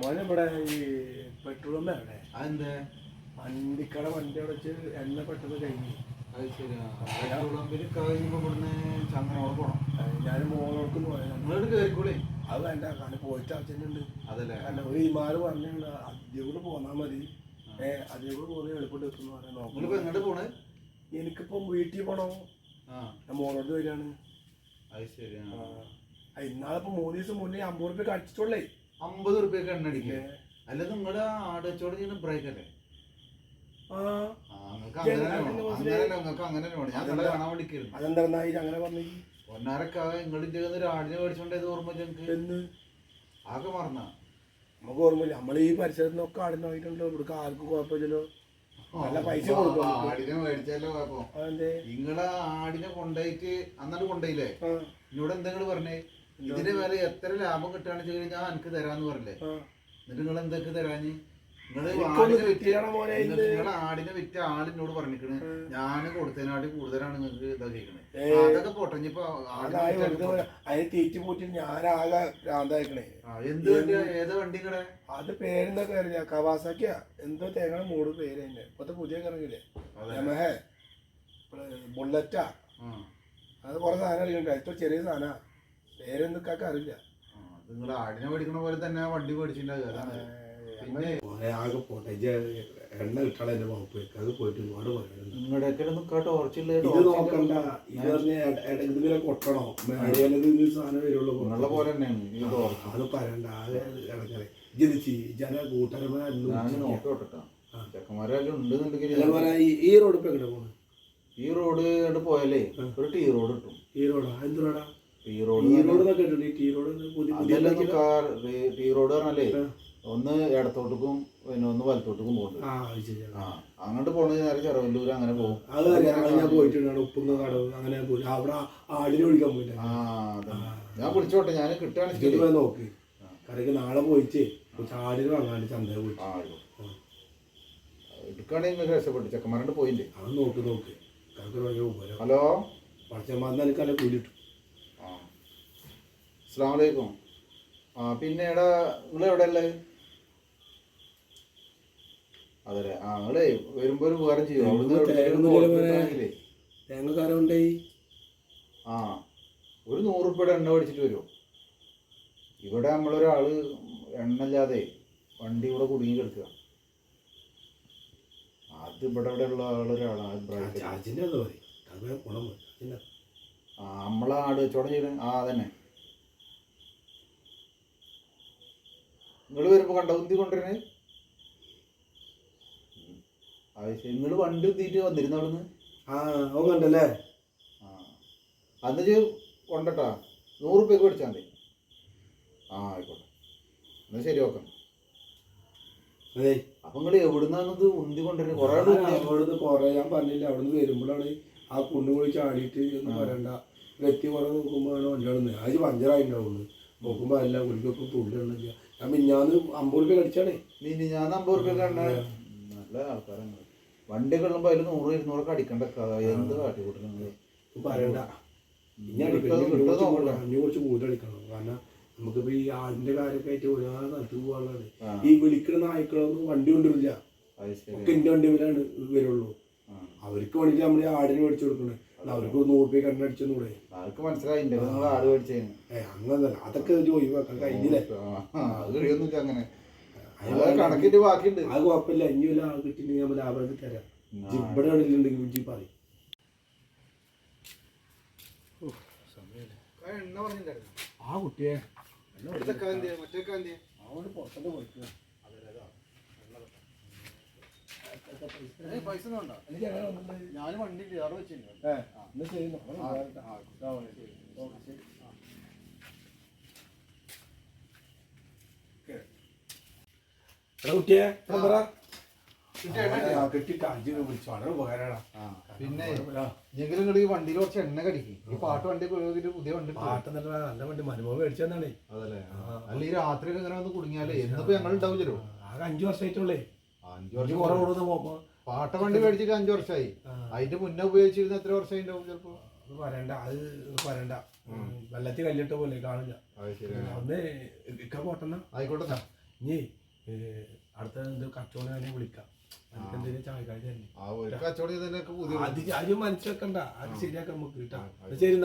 മോനെ ഇവിടെ ഈ അതെന്താ? വണ്ടിക്കട വണ്ടി അടച്ച് എണ്ണ പെട്ടെന്ന് കഴിഞ്ഞു. അത് ശരിയാ. ഇവിടുന്ന് ചങ്ങനോട് ഞാൻ പോയതാണ് നിങ്ങളോട് അത് വേണ്ട കാരണം പോയിട്ട് അച്ഛനുണ്ട് അതല്ലേ? അല്ല ഒരു ഇമാര് പറഞ്ഞുണ്ട് അതിൽ കൂടെ പോന്നാ മതി. ഏഹ് അതിൽ കൂടെ പോകുന്നത് എളുപ്പത്തിൽ എത്തുന്നു പറയാൻ എങ്ങോട്ട് പോണ്? എനിക്കിപ്പം വീട്ടിൽ പോണോ. മോളോട് വരികയാണ് അത് ശരിയാ. ആ, ഇന്നാളിപ്പോ മൂന്ന് ദിവസം മുന്നേ അമ്പത് റുപ്യ അടിച്ചിട്ടുള്ളേ അമ്പത് റുപ്യക്ക് എണ്ണ അടിക്കേ. അല്ല നിങ്ങളുടെ ആട് വെച്ചോട് ചെയ്യുന്ന ബ്രേക്ക് അല്ലേ നിങ്ങളെ നിങ്ങളിന്റെ ഒരു ആടിനെ മേടിച്ചോണ്ടത് ഓർമ്മ ഞങ്ങൾക്ക് എന്ന് ആകെ മറന്ന. നമുക്ക് ഓർമ്മയില്ല നമ്മൾ ഈ പരിസരത്തിനൊക്കെ ആടിനെ ആടിന് ഇവിടെ ആർക്കും കുഴപ്പമില്ലല്ലോ. നല്ല പൈസ കൊടുക്കും നമുക്ക്. ആടിനെ മേടിച്ചല്ലോ കുഴപ്പം. അതെന്തേ? നിങ്ങളെ ആടിനെ കൊണ്ടുപോയിട്ട് അന്നാണ്ട് കൊണ്ടുപോയില്ലേ? ഇവിടെ എന്തെങ്കിലും പറഞ്ഞേ? ഇതിന്റെ വില എത്ര ലാഭം കിട്ടുകയാണെന്ന് വെച്ച് കഴിഞ്ഞാൽ ഞാൻ എനിക്ക് തരാന്ന് പറഞ്ഞില്ലേ? എന്നിട്ട് നിങ്ങൾ എന്തൊക്കെ തരാഞ്ഞ്? നിങ്ങൾ ആടിനെ വിറ്റ ആളിനോട് പറഞ്ഞിരിക്കണ്. ഞാൻ കൊടുത്തതിനാട്ടി കൂടുതലാണ് നിങ്ങൾക്ക് ഇതാക്കിക്കണേ. അതൊക്കെ പൊട്ടഞ്ഞിപ്പോ. അതിന് തീറ്റി പൂറ്റി ഞാനാകെ ഭ്രാന്തായിക്കണേ. എന്ത് വണ്ടിയാ ഏത് വണ്ടി കട അത് പേരെന്തൊക്കെ അറിയില്ല. കവാസാക്കിയാ. എന്തോ തേങ്ങ മൂട് പേര് തന്നെ. ഇപ്പത്തെ പുതിയ കിറങ്ങില്ലേ? ബുള്ളറ്റാ. അത് കുറെ സാധനം അറിയണ്ടേ? ഏറ്റവും ചെറിയ പേരെന്തൊക്കെ അറിയില്ല. നിങ്ങൾ ആടിനെ മേടിക്കണ പോലെ തന്നെ വണ്ടി പിന്നെ ആകെ പോട്ടെ എണ്ണ കിട്ടാളെ എന്റെ വകുപ്പ് അത് പോയിട്ട് ഒരുപാട് ഇത് നോക്കണ്ട. ഇത് പറഞ്ഞ കൊട്ടണോ. മേടിയാലത് സാധനം വരുള്ളൂ പോലെ തന്നെയാണ് അത് പറയണ്ട. ആകെ ഇടങ്ങറേ. ഇത് ജന ചെക്കന്മാരെല്ലാം ഉണ്ടെന്നുണ്ടെങ്കിൽ അതേപോലെ ഈ- റോഡ് ഇപ്പൊ എങ്ങനെ പോണ്? ഈ റോഡ് പോയാലേ ഒരു ടീ റോഡ് കിട്ടും. ഈ റോഡാ? എന്ത് റോഡാ? ടീ റോഡ് ഈ റോഡ് എന്നൊക്കെ കേട്ടിട്ടുണ്ട്. ഈ ടീ റോഡ് പുതിയ പുതിയ അതെല്ലാം കാർ ടീ റോഡ് പറഞ്ഞാലേ ആ. ഒന്ന് ഇടത്തോട്ടേക്കും പിന്നെ ഒന്ന് വലത്തോട്ടേക്കും പോകുന്നുണ്ട് ആ അത് ശരിയാണ് ആ അങ്ങോട്ട് പോണെങ്കിൽ നേരെ ചെറവല്ലൂർ അങ്ങനെ പോകും. അത് അറിയാം അത് ഞാൻ പോയിട്ടുണ്ട്. ഉപ്പുന്ന കടവ് അങ്ങനെ പോയി. അവിടെ ആടിനെ വിളിക്കാൻ ആ ഞാൻ വിളിച്ചോട്ടെ. ഞാൻ കിട്ടുകയാണെങ്കിൽ ഇത് പോയി നോക്ക്. കടയ്ക്ക് നാളെ പോയിച്ച് ആടിന് വാങ്ങാണ്ട് ചന്തയിൽ പോയി ആ എടുക്കുകയാണെങ്കിൽ രക്ഷപ്പെട്ടു. ചെക്കന്മാരോട് പോയില്ലേ? അത് നോക്ക് നോക്ക്. കടക്ക് ഭയങ്കര ഉപകാരം. ഹലോ? പടച്ചമാന്ന് എനിക്ക് നല്ല കൂലി കിട്ടും അസ്സാം വലൈക്കും ആ പിന്നെ എടാ നിങ്ങൾ എവിടെ ഉള്ളത് അതെ ആ നിങ്ങളെ വരുമ്പോ ഒരു ഉപകാരം ചെയ്യും. അവിടുന്ന് ആ ഒരു നൂറ് റുപ്യയുടെ എണ്ണ മേടിച്ചിട്ട് വരുമോ ഇവിടെ നമ്മളൊരാൾ എണ്ണ ഇല്ലാതെ വണ്ടി ഇവിടെ കുടുങ്ങി കിടക്കുക. അത് ഇവിടെ ഇവിടെ ഉള്ള ആളൊരാളാണ് ആ നമ്മളാട് നമ്മളെ ആട് വെച്ചോടം ചെയ്യണ ആ അതന്നെ. നിങ്ങൾ വരുമ്പോ കണ്ട ഉന്തി കൊണ്ടുവരണേ. ആവശ്യം ശരി. നിങ്ങൾ വണ്ടി ഉന്തിയിട്ട് വന്നിരുന്നു അവിടുന്ന്? ആ ഓ കണ്ടല്ലേ? ആ. അന്ന് കൊണ്ടട്ടാ. നൂറ് റുപ്യക്ക് മേടിച്ചാൽ മതി. ആ ആയിക്കോട്ടെ. എന്നാൽ ശരി ഓക്കെ. അതെ. അപ്പൊ നിങ്ങൾ എവിടുന്നാണത് ഉന്തി കൊണ്ടുവരുന്നത് കുറേ അവിടുന്ന് കുറേ ഞാൻ പറഞ്ഞില്ല അവിടുന്ന് വരുമ്പോഴാണ് ആ കുണ്ണു പോയി ചാടിയിട്ട് എന്ന് പറയണ്ട വ്യക്തി കുറെ നോക്കുമ്പോഴാണ് വണ്ടി അവിടെ നിന്ന് അത് പഞ്ചറായി നോക്കുമ്പോൾ നോക്കുമ്പോ അല്ല കുടിക്കൊക്കെ തുള്ളില്ല ഞാൻ മിഞ്ഞാന്ന് അമ്പത് രൂപ കടിച്ചാണേ ഇനി ഞാൻ അമ്പത് റുപ്യ കണ്ട നല്ല ആൾക്കാരാണ് വണ്ടി കൊള്ളുമ്പോ അതിൽ നൂറ് ഇരുന്നൂറൊക്കെ അടിക്കണ്ട? ക- എന്ത് കാട്ടിക്കൂട്ടണം നിങ്ങൾ പറയണ്ട. ഇനി കിട്ടുന്നത് അടിക്കണം ഇനി കുറച്ച് നോക്കണം. ഇനി കുറച്ച് കൂടുതൽ അടിക്കണം. കാരണം നമുക്കിപ്പോ ഈ ആടിന്റെ കാര്യമൊക്കെ ആയിട്ട് ഒരുപാട് സ്ഥലത്ത് പോകാനുള്ളത് ആ, ഈ വിളിക്കുന്ന നായ്ക്കളൊന്നും വണ്ടി കൊണ്ടുവരില്ല. അത് ശരി ഒക്കെ എന്റെ വണ്ടി വരാണ് വരുള്ളൂ. ആ. അവർക്ക് വേണ്ടിട്ട് നമ്മൾ ആടിനെ ആടിന് മേടിച്ചു കൊടുക്കണേ അവർക്ക് നൂറ് രൂപ കണ്ണടിച്ചെന്നൂടെ ആൾക്ക് മനസ്സിലായില്ലേ. നിങ്ങൾ ആട് മേടിച്ചേന് ഏ അങ്ങനെ അതൊക്കെ ഒരു ഒഴിവാക്കാൻ കഴിഞ്ഞില്ലേ? ആ, അത് കഴിയൊന്നുമില്ല അങ്ങനെ. കണക്കിന്റെ ബാക്കിയുണ്ട്. അത് കുഴപ്പമില്ല. ഇനി വല്ല ആൾ കിട്ടിയിട്ടുണ്ടെങ്കിൽ നമ്മൾ ലാഭം തരാം. ജിബടെ ഉണ്ടെങ്കിൽ ജി പറയും. ആ കുട്ടിയെ. മറ്റേ കാന്തിയെ പുറത്തോട്ട് പോയിക്കുക പൈസ ഒന്നും എനിക്ക് അങ്ങനെ ഞാൻ വണ്ടി ഏ എന്നാ ഓക്കെ ശരി. കുട്ടിയെ പിന്നെ എങ്കിലും ഈ വണ്ടിയിൽ കുറച്ച് എണ്ണ കടിക്കും. ഈ പാട്ട് വണ്ടി പുതിയ വണ്ടി. പാട്ട് നല്ല വണ്ടി. മനുഭവം മേടിച്ചെന്നാണേ അതല്ലേ? അല്ല ഈ രാത്രി ഇങ്ങനെ വന്ന് കുടുങ്ങിയാലേ എന്നിപ്പോ ഞങ്ങൾ ഉണ്ടാവില്ലല്ലോ ആകെ അഞ്ചു വർഷമായിട്ടുള്ളേ. അഞ്ചു വർഷം കുറവ് പോകുമ്പോ. പാട്ട വണ്ടി മേടിച്ചിട്ട് അഞ്ചു വർഷമായി അതിന്റെ മുന്നേ ഉപയോഗിച്ചിരുന്ന എത്ര വർഷമായി ഉണ്ടാവും ചിലപ്പോ? വരണ്ട അത് വരണ്ട വെള്ളത്തിൽ കല്ലിട്ട പോലെ കാണില്ല. ഒന്ന് ഇക്ക പോട്ടെന്നാ ആയിക്കോട്ടെ നീ അടുത്ത എന്ത് കച്ചവടം തന്നെ. വിളിക്കാം. അത് മനസ്സിലാക്കണ്ട. അത് ശരിയാക്കാം നമുക്ക് കിട്ടാം. ശരി